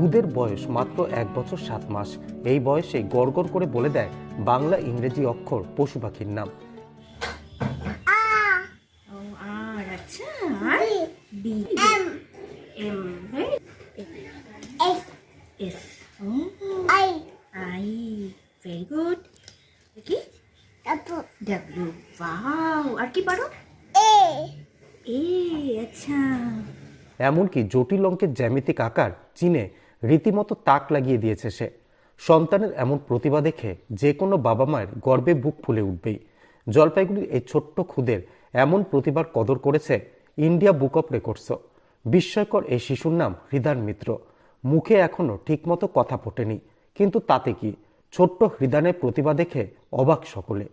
খুদের বয়স মাত্র এক বছর সাত মাস এই বয়সে গড়গড় করে বলে দেয় বাংলা ইংরেজি অক্ষর পশু পাখির নাম আচ্ছা গুড আচ্ছা এমনকি জটিল অঙ্কের জ্যামিতিক আকার চিনে রীতিমতো তাক লাগিয়ে দিয়েছে সে। সন্তানের এমন প্রতিভা দেখে যে কোনো বাবা মায়ের গর্বে বুক ফুলে উঠবেই। জলপাইগুড়ির এই ছোট্ট খুদের এমন প্রতিভার কদর করেছে ইন্ডিয়া বুক অফ রেকর্ডসও বিস্ময়কর এই শিশুর নাম হৃদান মিত্র। মুখে এখনও ঠিকমতো কথা ফোটেনি, কিন্তু তাতে কি? ছোট্ট হৃদানের প্রতিভা দেখে অবাক সকলে।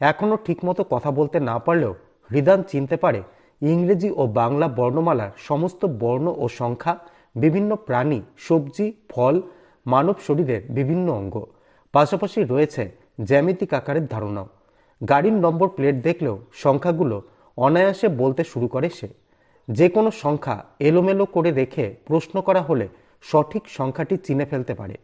এখনও ঠিকমতো কথা বলতে না পারলেও হৃদান চিনতে পারে ইংরেজি ও বাংলা বর্ণমালার সমস্ত বর্ণ ও সংখ্যা বিভিন্ন প্রাণী, সবজি, ফল, মানব শরীরের বিভিন্ন অঙ্গ। পাশাপাশি রয়েছে জ্যামিতিক আকারের ধারণাও গাড়ির নম্বর প্লেট দেখলেও সংখ্যাগুলো অনায়াসে বলতে শুরু করে সে। যে কোনো সংখ্যা এলোমেলো করে রেখে প্রশ্ন করা হলে সঠিক সংখ্যাটি চিনে ফেলতে পারে।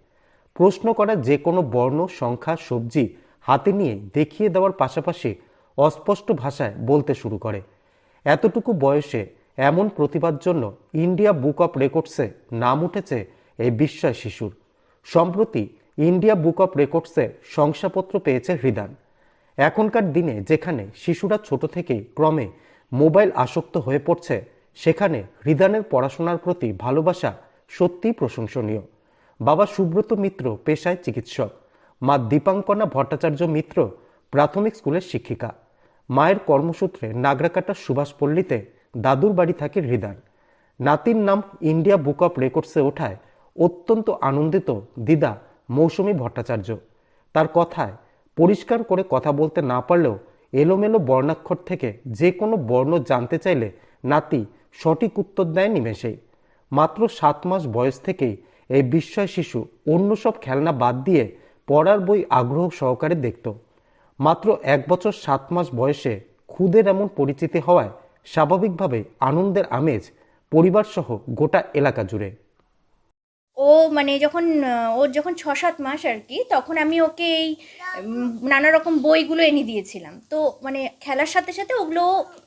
প্রশ্ন করা যে কোনো বর্ণ, সংখ্যা, সবজি হাতে নিয়ে দেখিয়ে দেওয়ার পাশাপাশি অস্পষ্ট ভাষায় বলতে শুরু করে। এতটুকু বয়সে এমন প্রতিভার জন্য ইন্ডিয়া বুক অফ রেকর্ডসে নাম উঠেছে এই বিস্ময় শিশুর। সম্প্রতি ইন্ডিয়া বুক অফ রেকর্ডসে শংসাপত্র পেয়েছে হৃদান এখনকার দিনে যেখানে শিশুরা ছোট থেকেই ক্রমে মোবাইল আসক্ত হয়ে পড়ছে, সেখানে হৃদানের পড়াশোনার প্রতি ভালোবাসা সত্যিই প্রশংসনীয়। বাবা সুব্রত মিত্র পেশায় চিকিৎসক, মা দীপাঙ্কনা ভট্টাচার্য মিত্র প্রাথমিক স্কুলের শিক্ষিকা। মায়ের কর্মসূত্রে নাগরাকাটার সুভাষপল্লীতে দাদুর বাড়ি থাকে হৃদান নাতির নাম ইন্ডিয়া বুক অফ রেকর্ডসে ওঠায় অত্যন্ত আনন্দিত দিদা মৌসুমী ভট্টাচার্য। তার কথায় পরিষ্কার করে কথা বলতে না পারলেও এলোমেলো বর্ণাক্ষর থেকে যে কোনো বর্ণ জানতে চাইলে নাতি সঠিক উত্তর দেয় নিমেষেই মাত্র সাত মাস বয়স থেকেই এই বিস্ময় শিশু অন্য সব খেলনা বাদ দিয়ে পড়ার বই আগ্রহ সহকারে দেখত। মাত্র এক বছর সাত মাস বয়সে খুদের এমন পরিচিতি হওয়ায় স্বাভাবিকভাবে আনন্দের আমেজ পরিবারসহ গোটা এলাকা জুড়ে। ও মানে যখন ওর যখন ছ সাত মাস আর কি, তখন আমি ওকে এই নানা রকম বইগুলো এনে দিয়েছিলাম। তো মানে খেলার সাথে সাথে ওগুলো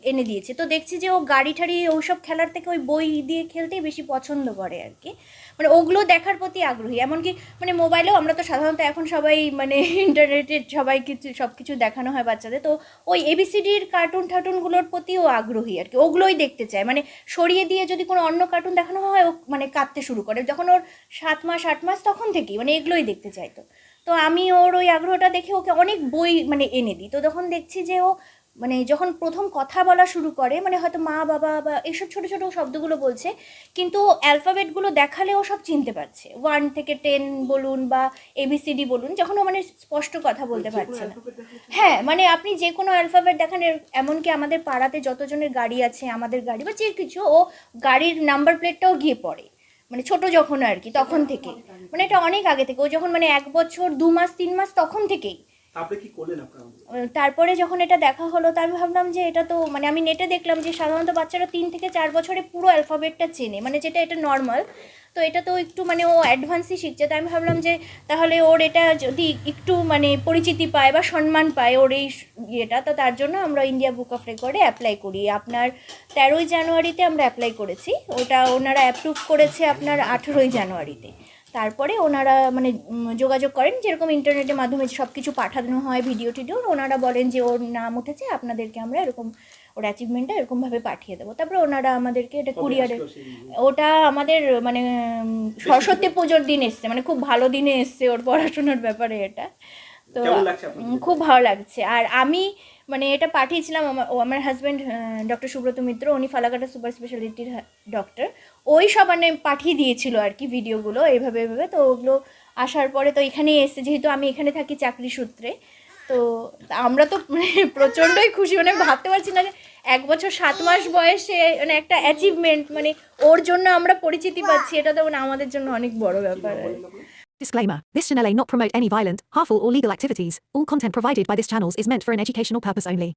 এনে দিয়েছে। তো দেখছি যে ও গাড়ি ঠাড়ি ওইসব খেলার থেকে ওই বই দিয়ে খেলতেই বেশি পছন্দ করে আর কি। মানে ওগুলো দেখার প্রতি আগ্রহী। এমনকি মানে মোবাইলেও আমরা তো সাধারণত এখন সবাই মানে ইন্টারনেটে সবাই কিছু সব কিছু দেখানো হয় বাচ্চাদের। তো ওই এবিসিডির কার্টুন টার্টুনগুলোর প্রতিও আগ্রহী আর কি। ওগুলোই দেখতে চায়। মানে সরিয়ে দিয়ে যদি কোনো অন্য কার্টুন দেখানো হয়, ও মানে কাঁদতে শুরু করে। যখন ওর সাত মাস আট মাস তখন থেকেই মানে এগুলোই দেখতে চাইতো তো। আমি ওর ওই আগ্রহটা দেখে ওকে অনেক বই মানে এনে দিই। তো তখন দেখছি যে ও মানে যখন প্রথম কথা বলা শুরু করে মানে হয়তো মা বাবা বা এইসব ছোটো ছোটো শব্দগুলো বলছে কিন্তু অ্যালফাবেটগুলো দেখালে ও সব চিনতে পারছে। ওয়ান থেকে টেন বলুন বা এবিসিডি বলুন যখন ও মানে স্পষ্ট কথা বলতে পারছে না। হ্যাঁ মানে আপনি যে কোনো অ্যালফাবেট দেখান এর- এমনকি আমাদের পাড়াতে যতজনের গাড়ি আছে আমাদের গাড়ি বা যে কিছু ও গাড়ির নাম্বার প্লেটটাও গিয়ে পড়ে। মানে ছোট যখন আর কি তখন থেকে মানে এটা অনেক আগে থেকে। ও যখন মানে এক বছর দু মাস তিন মাস তখন থেকেই। তারপরে যখন এটা দেখা হলো তা আমি ভাবলাম যে এটা তো মানে আমি নেটে দেখলাম যে সাধারণত বাচ্চারা তিন থেকে চার বছরে পুরো অ্যালফাবেটটা চেনে। মানে যেটা এটা নর্মাল তো এটা তো একটু মানে ও অ্যাডভান্সই শিখছে। তাই আমি ভাবলাম যে তাহলে ওর এটা যদি একটু মানে পরিচিতি পায় বা সম্মান পায় ওর এই ইয়েটা, তো তার জন্য আমরা ইন্ডিয়া বুক অফ রেকর্ডে অ্যাপ্লাই করি। আপনার তেরোই জানুয়ারিতে আমরা অ্যাপ্লাই করেছি। ওটা ওনারা অ্যাপ্রুভ করেছে আপনার আঠেরোই জানুয়ারিতে। তারপরে ওনারা মানে যোগাযোগ করেন, যেরকম ইন্টারনেটের মাধ্যমে সব কিছু পাঠানো হয় ভিডিও টিডিও ওনারা বলেন যে ওর নাম উঠেছে, আপনাদেরকে আমরা এরকম ওর অ্যাচিভমেন্টটা এরকমভাবে পাঠিয়ে দেবো। তারপরে ওনারা আমাদেরকে এটা কুরিয়ারে ওটা আমাদের মানে সরস্বতী পুজোর দিন এসছে মানে খুব ভালো দিনে এসছে ওর পড়াশোনার ব্যাপারে এটা। তো খুব ভালো লাগছে। আর আমি মানে এটা পাঠিয়েছিলাম আমার ও আমার হাজব্যান্ড ডক্টর সুব্রত মিত্র উনি ফালাকাটা সুপার স্পেশালিটির ডক্টর ওই সব মানে পাঠিয়ে দিয়েছিল আর কি ভিডিওগুলো এইভাবে এভাবে তো ওগুলো আসার পরে তো এখানেই এসছে যেহেতু আমি এখানে থাকি চাকরি সূত্রে। তো আমরা তো মানে প্রচণ্ডই খুশি মানে ভাবতে পারছি না যে এক বছর সাত মাস বয়সে মানে একটা অ্যাচিভমেন্ট মানে ওর জন্য আমরা পরিচিতি পাচ্ছি এটা তো মানে আমাদের জন্য অনেক বড় ব্যাপার আর কি। Disclaimer This channel may not promote any violent, harmful, or legal activities. All content provided by this channel is meant for an educational purpose only.